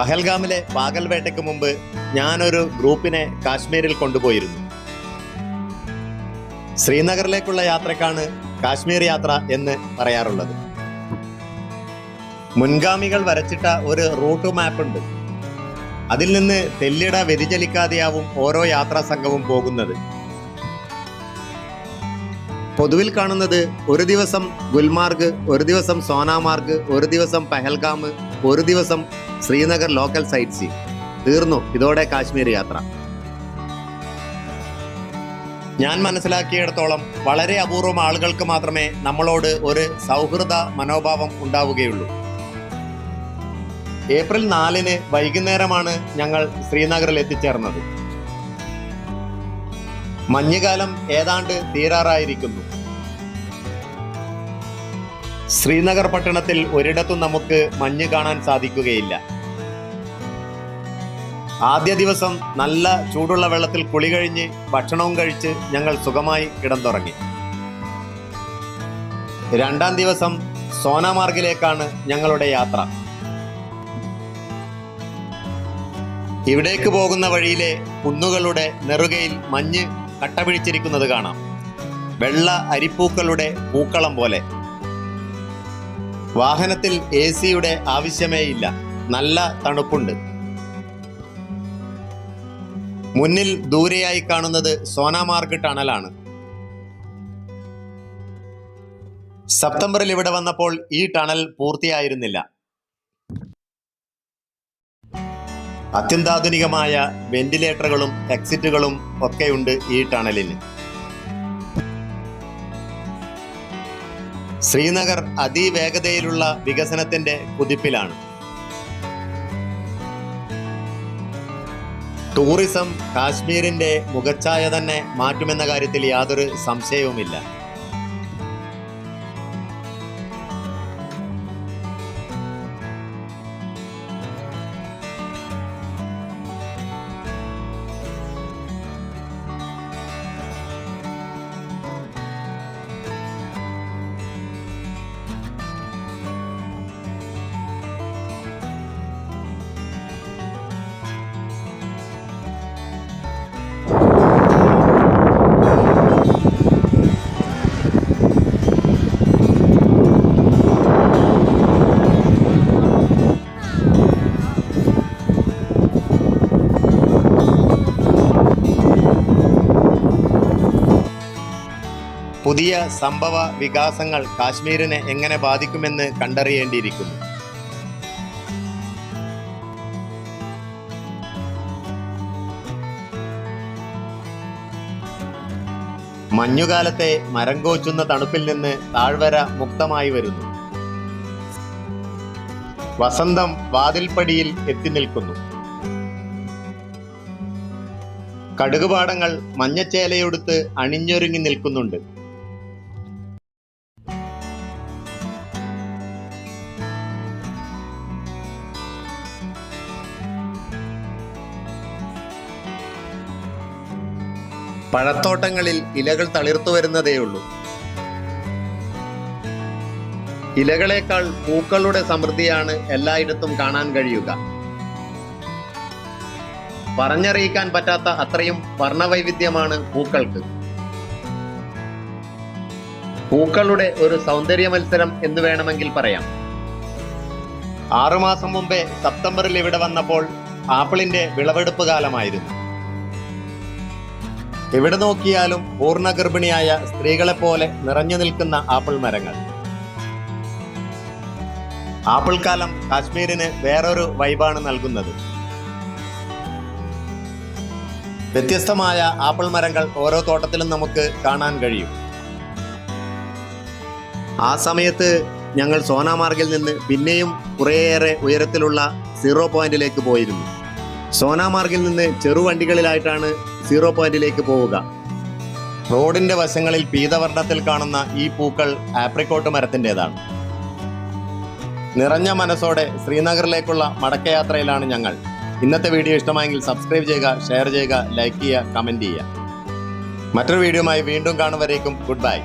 പഹൽഗാമിലെ പാകൽവേട്ടയ്ക്ക് മുമ്പ് ഞാനൊരു ഗ്രൂപ്പിനെ കാശ്മീരിൽ കൊണ്ടുപോയിരുന്നു. ശ്രീനഗറിലേക്കുള്ള യാത്രക്കാണ് കാശ്മീർ യാത്ര എന്ന് പറയാറുള്ളത്. മുൻഗാമികൾ വരച്ചിട്ട ഒരു റൂട്ട് മാപ്പ് ഉണ്ട് അതിൽ നിന്ന് തെല്ലിട വ്യതിചലിക്കാതെയാവും ഓരോ യാത്രാ സംഘവും പോകുന്നത്. പൊതുവിൽ കാണുന്നത് ഒരു ദിവസം ഗുൽമാർഗ് ഒരു ദിവസം സോനാമാർഗ് ഒരു ദിവസം പഹൽഗാം ഒരു ദിവസം ശ്രീനഗർ ലോക്കൽ സൈറ്റ് സീ തീർന്നു. ഇതോടെ കാശ്മീർ യാത്ര. ഞാൻ മനസ്സിലാക്കിയിടത്തോളം വളരെ അപൂർവം ആളുകൾക്ക് മാത്രമേ നമ്മളോട് ഒരു സൗഹൃദ മനോഭാവം ഉണ്ടാവുകയുള്ളൂ. ഏപ്രിൽ നാലിന് വൈകുന്നേരമാണ് ഞങ്ങൾ ശ്രീനഗറിൽ എത്തിച്ചേർന്നത്. മഞ്ഞുകാലം ഏതാണ്ട് തീരാറായിരിക്കുന്നു. ശ്രീനഗർ പട്ടണത്തിൽ ഒരിടത്തും നമുക്ക് മഞ്ഞ് കാണാൻ സാധിക്കുകയില്ല. ആദ്യ ദിവസം നല്ല ചൂടുള്ള വെള്ളത്തിൽ കുളി കഴിഞ്ഞ് ഭക്ഷണവും കഴിച്ച് ഞങ്ങൾ സുഖമായി കിടന്നുറങ്ങി. രണ്ടാം ദിവസം സോനാമാർഗിലേക്കാണ് ഞങ്ങളുടെ യാത്ര. ഇവിടേക്ക് പോകുന്ന വഴിയിലെ കുന്നുകളുടെ നെറുകയിൽ മഞ്ഞ് കട്ടപിടിച്ചിരിക്കുന്നത് കാണാം. വെള്ള അരിപ്പൂക്കളുടെ പൂക്കളം പോലെ. വാഹനത്തിൽ എ സിയുടെ ആവശ്യമേ ഇല്ല നല്ല തണുപ്പുണ്ട്. മുന്നിൽ ദൂരെയായി കാണുന്നത് സോനാമാർഗ് ടണലാണ്. സെപ്റ്റംബറിൽ ഇവിടെ വന്നപ്പോൾ ഈ ടണൽ പൂർത്തിയായിരുന്നില്ല. അത്യന്താധുനികമായ വെന്റിലേറ്ററുകളും എക്സിറ്റുകളും ഒക്കെയുണ്ട് ഈ ടണലിന്. ശ്രീനഗർ അതിവേഗതയിലുള്ള വികസനത്തിന്റെ കുതിപ്പിലാണ്. ടൂറിസം കാശ്മീരിന്റെ മുഖച്ഛായ തന്നെ മാറ്റുമെന്ന കാര്യത്തിൽ യാതൊരു സംശയവുമില്ല. പുതിയ സംഭവ വികാസങ്ങൾ കാശ്മീരിനെ എങ്ങനെ ബാധിക്കുമെന്ന് കണ്ടറിയേണ്ടിയിരിക്കുന്നു. മഞ്ഞുകാലത്തെ മരം കോച്ചുന്ന തണുപ്പിൽ നിന്ന് താഴ്വര മുക്തമായി വരുന്നു. വസന്തം വാതിൽപ്പടിയിൽ എത്തി നിൽക്കുന്നു. കടുകുപാടങ്ങൾ മഞ്ഞച്ചേലയൊടുത്ത് അണിഞ്ഞൊരുങ്ങി നിൽക്കുന്നുണ്ട്. പഴത്തോട്ടങ്ങളിൽ ഇലകൾ തളിർത്തു വരുന്നതേയുള്ളൂ ഇലകളേക്കാൾ പൂക്കളുടെ സമൃദ്ധിയാണ് എല്ലായിടത്തും കാണാൻ കഴിയുക. പറഞ്ഞറിയിക്കാൻ പറ്റാത്ത അത്രയും വർണവൈവിധ്യമാണ് പൂക്കൾക്ക്. പൂക്കളുടെ ഒരു സൗന്ദര്യ മത്സരം എന്ന് വേണമെങ്കിൽ പറയാം. ആറുമാസം മുമ്പേ സെപ്റ്റംബറിൽ ഇവിടെ വന്നപ്പോൾ ആപ്പിളിന്റെ വിളവെടുപ്പ് കാലമായിരുന്നു. എവിടെ നോക്കിയാലും പൂർണഗർഭിണിയായ സ്ത്രീകളെ പോലെ നിറഞ്ഞു നിൽക്കുന്ന ആപ്പിൾ മരങ്ങൾ. ആപ്പിൾ കാലം കാശ്മീരിന് വേറൊരു വൈബാണ് നൽകുന്നത്. വ്യത്യസ്തമായ ആപ്പിൾ മരങ്ങൾ ഓരോ തോട്ടത്തിലും നമുക്ക് കാണാൻ കഴിയും. ആ സമയത്ത് ഞങ്ങൾ സോനാമാർഗിൽ നിന്ന് പിന്നെയും കുറേയേറെ ഉയരത്തിലുള്ള സീറോ പോയിന്റിലേക്ക് പോയിരുന്നു. സോനാമാർഗിൽ നിന്ന് ചെറുവണ്ടികളിലായിട്ടാണ് സീറോ പോയിന്റിലേക്ക് പോവുക. റോഡിന്റെ വശങ്ങളിൽ പീതവർണത്തിൽ കാണുന്ന ഈ പൂക്കൾ ആപ്രിക്കോട്ട് മരത്തിന്റെതാണ്. നിറഞ്ഞ മനസ്സോടെ ശ്രീനഗറിലേക്കുള്ള മടക്കയാത്രയിലാണ് ഞങ്ങൾ. ഇന്നത്തെ വീഡിയോ ഇഷ്ടമായെങ്കിൽ സബ്സ്ക്രൈബ് ചെയ്യുക ഷെയർ ചെയ്യുക ലൈക്ക് ചെയ്യുക കമന്റ് ചെയ്യുക. മറ്റൊരു വീഡിയോയുമായി വീണ്ടും കാണുവരേക്കും ഗുഡ് ബൈ.